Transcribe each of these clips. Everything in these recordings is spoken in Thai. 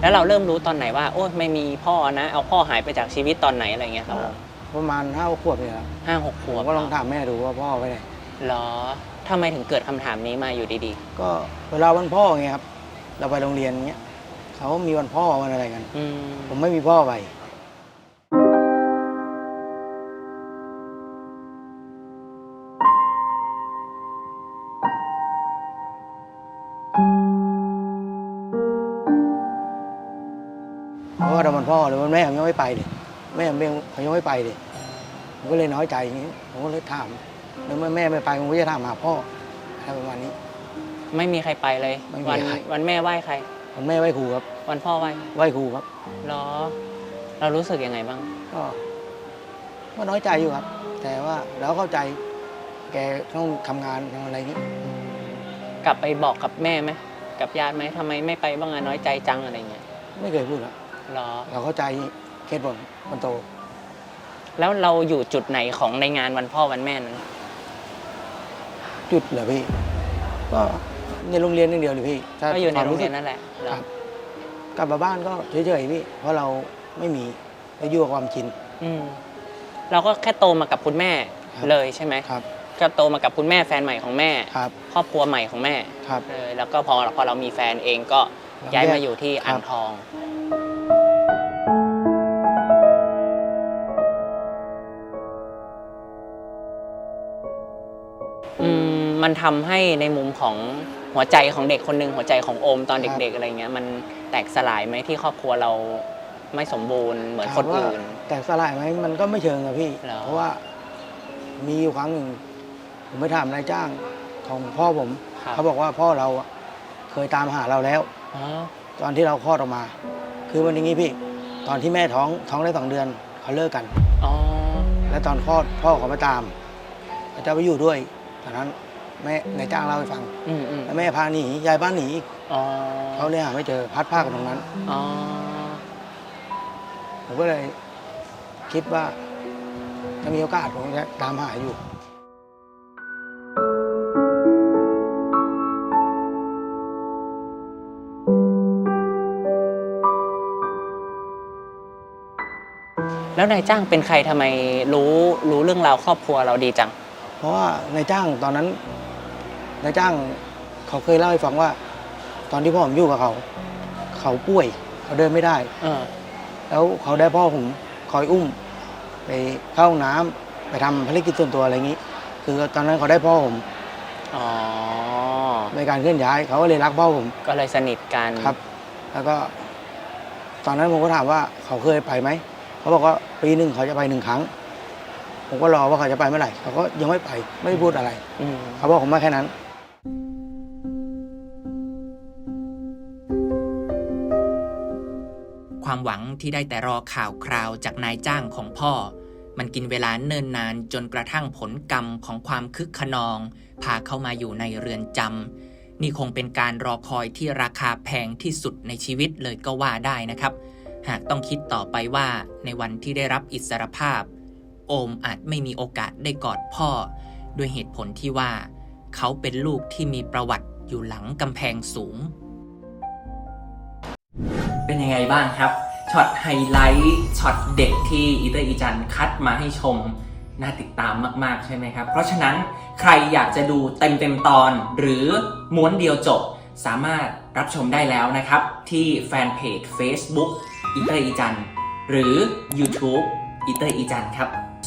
แล้วเราเริ่มรู้ตอนไหนว่า โอ้ไม่มีพ่อนะ เอาพ่อหายไปจากชีวิตตอนไหนอะไรเงี้ยครับประมาณห้าขวบเนี่ยครับห้าหกขผวมบก็ลองถามแม่ดูว่าพ่อไปไหนเหรอทำไมถึงเกิดคำถามนี้มาอยู่ดีก็เวลาวันพ่อไงครับ เราไปโรงเรียนเงี้ยเขามีวันพ่อวันอะไรกัน ๆ อืมผมไม่มีพ่อไป ว่าเราวันพ่อหรือวันแม่ผมยังไม่ไปเลยแม่ผมเองเขายังไม่ไปเลยผมก็เลยน้อยใจอย่างนี้ผมก็เลยถามแล้วเมื่อแม่ไม่ไปผมก็จะถามหาพ่ออะไรประมาณนี้ ไม่มีใครไปเลย ไม่มีวันใคร วันแม่ไหว้ใครวันแม่ไหว้ครูครับวันพ่อไหว้ไหว้ครูครับ เหรอ เรารู้สึกยังไงบ้าง ก็ก็น้อยใจอยู่ครับ แต่ว่าเราเข้าใจแกต้องทำงานทำอะไรนี้กลับไปบอกกับแม่ไหมกับญาติไหมทำไมไม่ไปบ้างอะน้อยใจจังอะไรเงี้ยไม่เคยพูดครับ เหรอ เราเข้าใจเคสบนคนโต แล้วเราอยู่จุดไหนของในงานวันพ่อวันแม่นั้น จุดเหรอพี่ ก็ในโรงเรียนอย่างเดียวเลยพี่ถ้าก็อยู่ในความโรงเรียนสึนั่นแหละเหรอครับ กลับมาบ้านก็เฉยๆพี่ เพราะเราไม่มีเราอยู่กับความชิน อืมเราก็แค่โตมากับคุณแม่ครับ เลยใช่ไหมครับ ก็โตมากับคุณแม่แฟนใหม่ของแม่ ครับ ครอบครัวใหม่ของแม่ครับเลยแล้วก็พอพอเรามีแฟนเองก็เราย้ายแยกมาอยู่ที่ครับอ่างทอง มมันทำให้ในมุมของหัวใจของเด็กคนหนึ่งหัวใจของโอมตอนเด็ก ๆ อะไรเงี้ยมันแตกสลายไหมที่ครอบครัวเราไม่สมบูรณ์เหมือนคนถามว่าอื่น แต่สลายไหมมันก็ไม่เชิงอะพี่ เหรอ เพราะว่ามีอยู่ครั้งหนึ่งผมไปถามนายจ้างของพ่อผม ครับเขาบอกว่าพ่อเราอะเคยตามหาเราแล้ว อ๋อตอนที่เราคลอดออกมา คือมันอย่างนี้พี่ ตอนที่แม่ท้องท้องได้สองเดือนเขาเลิกกัน อ๋อแล้วตอนคลอดพ่อเขามาตามเขาจะไปอยู่ด้วยตอนนั้น แม่นายจ้างเล่าให้ฟังอืมอืมแล้วแม่พาหนียายบ้านหนีอีกอ๋อเขาเลยหาไม่เจอพัดผ้ากันตรงนั้น อ๋อผมก็เลยคิดว่าถ้ามีโอกาสผมจะตามหาอยู่ แล้วนายจ้างเป็นใครทำไมรู้รู้เรื่องราวครอบครัวเราดีจัง เพราะว่านายจ้างตอนนั้นนายจ้างเขาเคยเล่าให้ฟังว่า ตอนที่พ่อผมอยู่กับเขา เขาป่วย เขาเดินไม่ได้เออแล้วเขาได้พ่อผมคอยอุ้ม ไปเข้าห้องน้ำไปทำภารกิจส่วนตัวอะไรอย่างนี้ คือตอนนั้นเขาได้พ่อผมอ๋อ ในการเคลื่อนย้าย เขาก็เลยรักพ่อผม ก็เลยสนิทกันครับ แล้วก็ ตอนนั้นผมก็ถามว่าเขาเคยไปไหม เขาบอกว่าปีหนึ่งเขาจะไปหนึ่งครั้ง ผมก็รอว่าเขาจะไปเมื่อไหร่เขาก็ยังไม่ไปไม่ได้พูดอะไรอืมเขาบอกผมมาแค่นั้น ความหวังที่ได้แต่รอข่าวคราวจากนายจ้างของพ่อ มันกินเวลาเนิ่นนานจนกระทั่งผลกรรมของความคึกขนอง พาเข้ามาอยู่ในเรือนจำนี่คงเป็นการรอคอยที่ราคาแพงที่สุดในชีวิตเลยก็ว่าได้นะครับ หากต้องคิดต่อไปว่าในวันที่ได้รับอิสรภาพ โอมอาจไม่มีโอกาสได้กอดพ่อ ด้วยเหตุผลที่ว่า เขาเป็นลูกที่มีประวัติอยู่หลังกำแพงสูง เป็นยังไงบ้างครับช็อตไฮไลท์ช็อตเด็กที่อีเตอร์อีจันคัดมาให้ชมน่าติดตามมากๆใช่ไหมครับ เพราะฉะนั้นใครอยากจะดูเต็มเต็มๆตอน หรือม้วนเดียวจบ สามารถรับชมได้แล้วนะครับ ที่แฟนเพจ Facebook อีเตอร์อีจันหรือ YouTube อีเตอร์อีจันครับ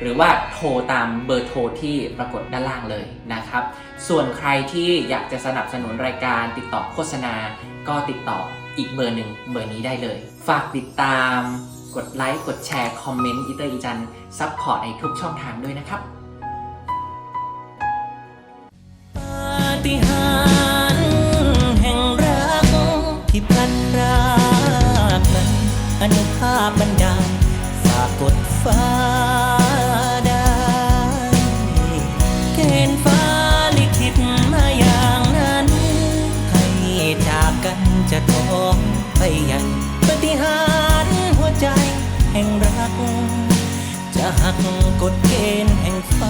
หรือว่าโทรตามเบอร์โทรที่ปรากฏด้านล่างเลยนะครับ ส่วนใครที่อยากจะสนับสนุนรายการติดต่อโฆษณา ก็ติดต่ออีกเบอร์หนึ่งเบอร์นี้ได้เลย ฝากติดตาม กดไลค์กดแชร์ คอมเมนต์อีเตอร์อีจันซัพพอร์ตในทุกช่องทางด้วยนะครับที่พันรากนั้นอนุภาพมัน ปใหญ่ปฏิหารหัวใจแห่งรัก จะหักกฎเกณฑ์แห่งฟ้า